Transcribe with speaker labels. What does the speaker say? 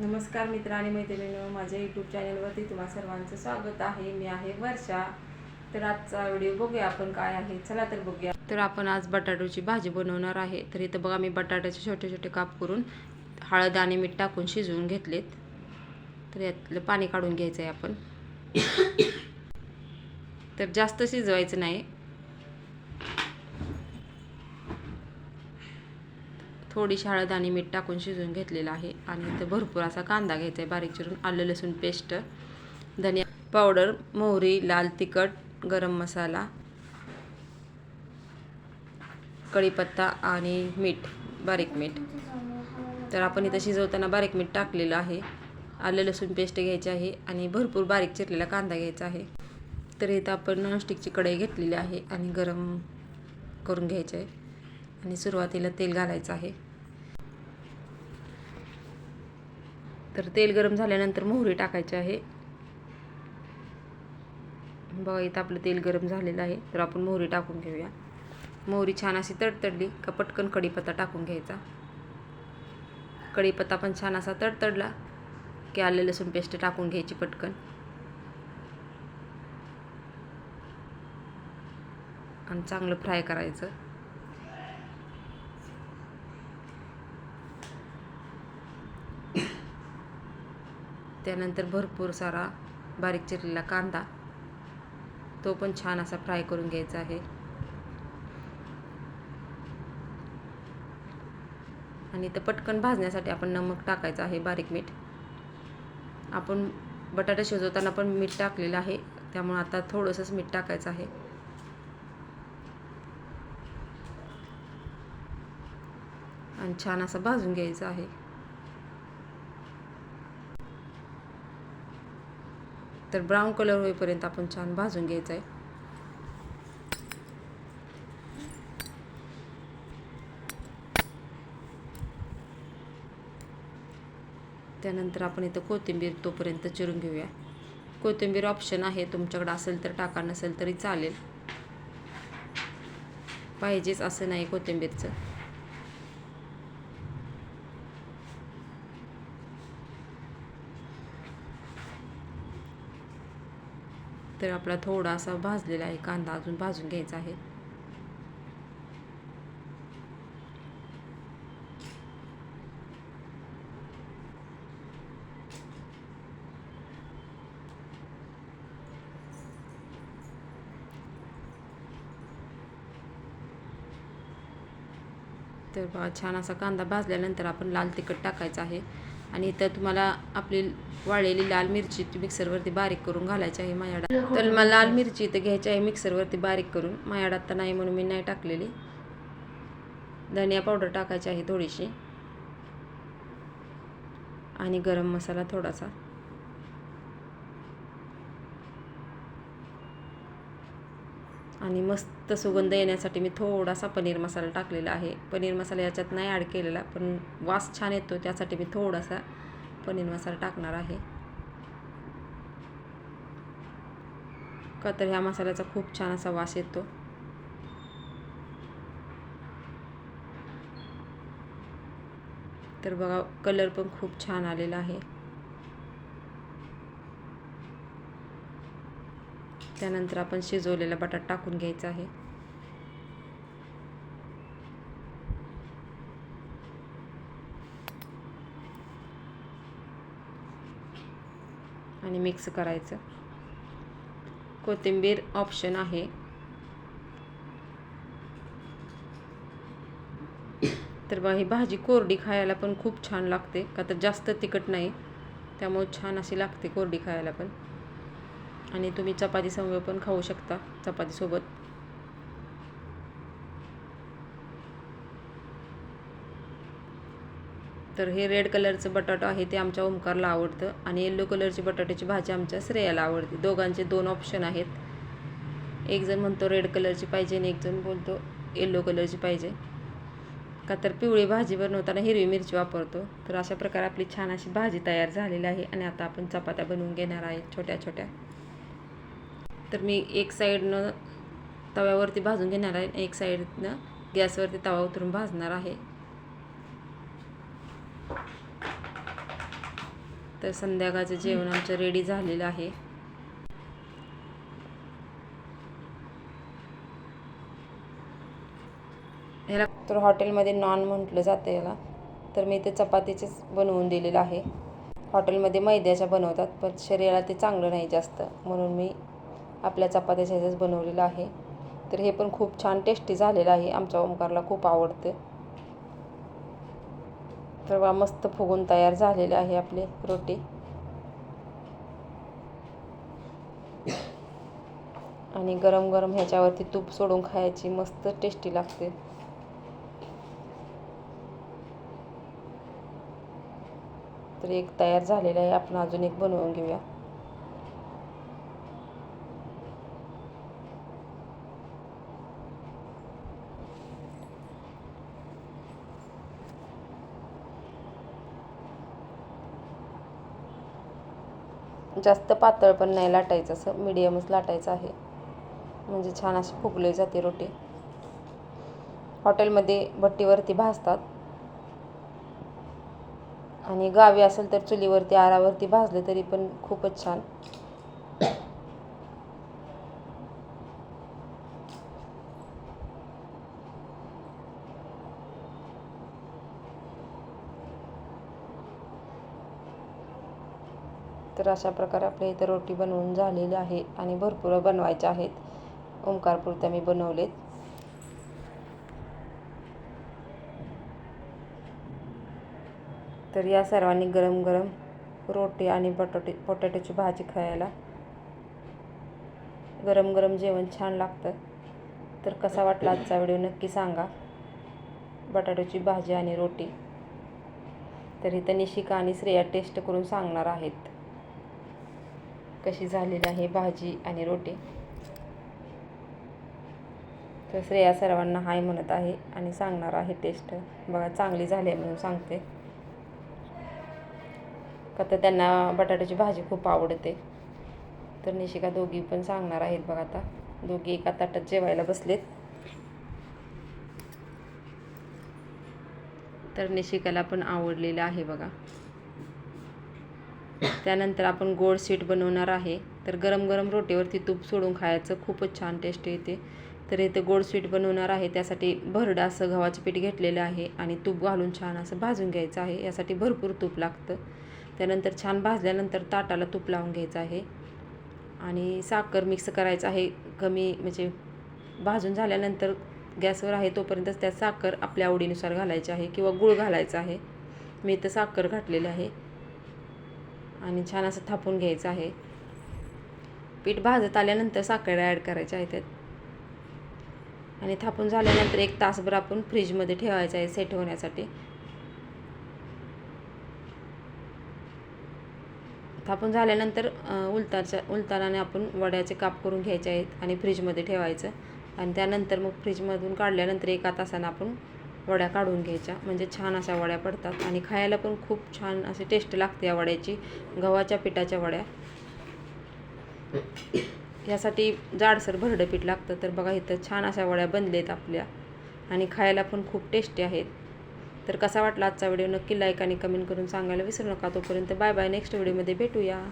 Speaker 1: नमस्कार मित्र आणि मैत्रिणींनो माझ्या यूट्यूब चॅनलवरती तुम्हा सर्वांचं स्वागत आहे. मी आहे वर्षा. तर आजचा व्हिडिओ बघूया आपण काय आहे. चला तर बघूया. तर आपण आज बटाट्याची भाजी बनवणार आहे. तर इथं बघा मी बटाट्याचे छोटे छोटे काप करून हळद आणि मीठ टाकून शिजवून घेतलेत. तर यातलं पाणी काढून घ्यायचं आहे आपण. तर जास्त शिजवायचं नाही. थोडीशी हळद आणि मीठ टाकून शिजवून घेतलेलं आहे. आणि इथं भरपूर असा कांदा घ्यायचा आहे बारीक चिरून आलं लसूण पेस्ट धनिया पावडर मोहरी लाल तिखट गरम मसाला कढीपत्ता आणि मीठ बारीक मीठ. तर आपण इथं शिजवताना बारीक मीठ टाकलेलं आहे. आलं लसूण पेस्ट घ्यायची आहे आणि भरपूर बारीक चिरलेला कांदा घ्यायचा आहे. तर इथं आपण नॉनस्टिकची कढई घेतलेली आहे आणि गरम करून घ्यायचं आहे आणि सुरुवातीला तेल घालायचं आहे. तर तेल गरम झाल्यानंतर मोहरी टाकायची आहे. बघा इथं आपलं तेल गरम झालेलं आहे. तर आपण मोहरी टाकून घेऊया. मोहरी छान अशी तडतडली का पटकन कढीपत्ता टाकून घ्यायचा. कढीपत्ता पण छान असा तडतडला की आले लसूण पेस्ट टाकून घ्यायची पटकन. आणि चांगलं फ्राय करायचं. त्यानंतर भरपूर सारा बारीक चिरलेला कांदा. तो पण छान असा फ्राय करून घ्यायचा आहे. आणि ते पटकन भाजण्यासाठी आपण नमक टाकायचं आहे बारीक मीठ. आपण बटाटा शिजवताना पण मीठ टाकलेलं आहे. त्यामुळे आता थोडंसंच मीठ टाकायचं आहे. आणि छान असं भाजून घ्यायचं आहे. तर ब्राऊन कलर होईपर्यंत आपण छान भाजून घ्यायचं आहे. त्यानंतर आपण इथं कोथिंबीर तोपर्यंत चिरून घेऊया. कोथिंबीर ऑप्शन आहे तुमच्याकडे असेल तर टाका नसेल तरी चालेल. पाहिजेच असं नाही कोथिंबीरचं. तर आपला थोडासा भाजलेला आहे कांदा अजून भाजून घ्यायचा आहे. तर बघा छान असा कांदा भाजल्यानंतर आपण लाल तिखट टाकायचं आहे. आणि इथं तुम्हाला आपली वाळलेली लाल मिरची मिक्सरवरती बारीक करून घालायची आहे माझ्याकडं तर मला लाल मिरची इथं घ्यायची आहे मिक्सरवरती बारीक करून. मायाडात तर नाही म्हणून मी नाही टाकलेली. धनिया पावडर टाकायची आहे थोडीशी. आणि गरम मसाला थोडासा. आणि मस्त सुगंध येण्यासाठी मी थोडासा पनीर मसाला टाकलेला आहे. पनीर मसाला याच्यात नाही ॲड केलेला पण वास छान येतो त्यासाठी मी थोडासा पनीर मसाला टाकणार आहे. का तर ह्या मसाल्याचा खूप छान असा वास येतो. तर बघा कलर पण खूप छान आलेला आहे. त्यानंतर आपण शिजवलेला बटाटा टाकून घ्यायचा आहे. आणि मिक्स करायचं. कोथिंबीर ऑप्शन आहे. तर बा ही भाजी कोरडी खायला पण खूप छान लागते. का तर जास्त तिखट नाही त्यामुळे छान अशी लागते कोरडी खायला पण. आणि तुम्ही चपाती संग पण खाऊ शकता चपातीसोबत. तर हे रेड कलरचं बटाटो आहे ते आमच्या ओमकारला आवडतं. आणि येल्लो कलरची बटाट्याची भाजी आमच्या श्रेयाला आवडते. दोघांचे दोन ऑप्शन आहेत. एक जण म्हणतो रेड कलरची पाहिजे आणि एक जण बोलतो येल्लो कलरची पाहिजे. का तर पिवळी भाजी बनवताना हिरवी मिरची वापरतो. तर अशा प्रकारे आपली छान अशी भाजी तयार झालेली आहे आणि आता आपण चपात्या बनवून घेणार आहे छोट्या छोट्या. तर मी एक साईडनं तव्यावरती भाजून घेणार आहे एक साईडनं गॅसवरती तवा उतरून भाजणार आहे. तर संध्याकाळचं जेवण आमचं रेडी झालेलं आहे. ह्याला तर हॉटेलमध्ये नॉन म्हटलं जातं याला. तर मी ते चपातीचेच बनवून दिलेलं आहे. हॉटेलमध्ये मैद्याच्या बनवतात पण शरीराला ते चांगलं नाही जास्त. म्हणून मी आपल्या चपात्याच्या ह्याचंच बनवलेलं आहे. तर हे पण खूप छान टेस्टी झालेलं आहे. आमच्या ओंकारला खूप आवडतं. तर बा मस्त फुगून तयार झालेले आहे आपली रोटी. आणि गरम गरम ह्याच्यावरती तूप सोडून खायची मस्त टेस्टी लागते. तर एक तयार झालेला आहे आपण अजून एक बनवून घेऊया. जास्त पातळ पण नाही लाटायचं असं मिडियमच लाटायचं आहे. म्हणजे छान अशी फुगली जाते रोटी. हॉटेलमध्ये भट्टीवरती भाजतात. आणि गावी असेल तर चुलीवरती आरावरती भाजले तरी पण खूपच छान. तर अशा प्रकारे आपल्या इथं रोटी बनवून झालेली आहे आणि भरपूर बनवायच्या आहेत. ओंकारपुरत्या मी बनवलेत. तर या सर्वांनी गरम गरम रोटी आणि बटाटे बटाट्याची भाजी खायला गरम गरम जेवण छान लागतं. तर कसा वाटला आजचा व्हिडिओ नक्की सांगा. बटाट्याची भाजी आणि रोटी. तर इथं निशिका आणि श्रेया टेस्ट करून सांगणार आहेत. कशी झालेली आहे भाजी आणि रोटी. तर श्रेया सर्वांना हाय म्हणत आहे आणि सांगणार आहे टेस्ट बघा चांगली झाली आहे म्हणून सांगते. का तर त्यांना बटाट्याची भाजी खूप आवडते. तर निशिका दोघी पण सांगणार आहेत बघा आता. दोघी एका ताटात जेवायला बसलेत. तर निशिकाला पण आवडलेलं आहे बघा. त्यानंतर आपण गोड स्वीट बनवणार आहे. तर गरम गरम रोटीवरती तूप सोडून खायचं खूपच छान टेस्ट येते. तर इथे गोड स्वीट बनवणार आहे. त्यासाठी भरडं असं गव्हाचं पीठ घेतलेलं आहे आणि तूप घालून छान असं भाजून घ्यायचं आहे. यासाठी भरपूर तूप लागतं. त्यानंतर छान भाजल्यानंतर ताटाला तूप लावून घ्यायचं आहे. आणि साखर मिक्स करायचं आहे. कमी म्हणजे भाजून झाल्यानंतर गॅसवर आहे तोपर्यंतच त्यात साखर आपल्या आवडीनुसार घालायची आहे किंवा गूळ घालायचा आहे. मी इथं साखर घातलेलं आहे. आणि छान असं थापून घ्यायचं आहे. पीठ भाजत आल्यानंतर साखर ॲड करायच्या आहे त्यात. आणि थापून झाल्यानंतर एक तासभर आपण फ्रीजमध्ये ठेवायचं आहे सेट होण्यासाठी. थापून झाल्यानंतर उलताच्या उलतानाने आपण वड्याचे काप करून घ्यायचे आहेत आणि फ्रीजमध्ये ठेवायचं. आणि त्यानंतर मग फ्रीजमधून काढल्यानंतर एका तासानं आपण वड्या काढून घ्यायच्या. म्हणजे छान अशा वड्या पडतात. आणि खायला पण खूप छान अशी टेस्ट लागते या वड्याची. गव्हाच्या पिठाच्या वड्या. यासाठी जाडसर भरडं पीठ लागतं. तर बघा इथं छान अशा वड्या बनलेत आपल्या. आणि खायला पण खूप टेस्टी आहेत. तर कसा वाटला आजचा व्हिडिओ? नक्की लाईक आणि कमेंट करून सांगायला विसरू नका. तोपर्यंत बाय बाय नेक्स्ट व्हिडिओमध्ये भेटूया.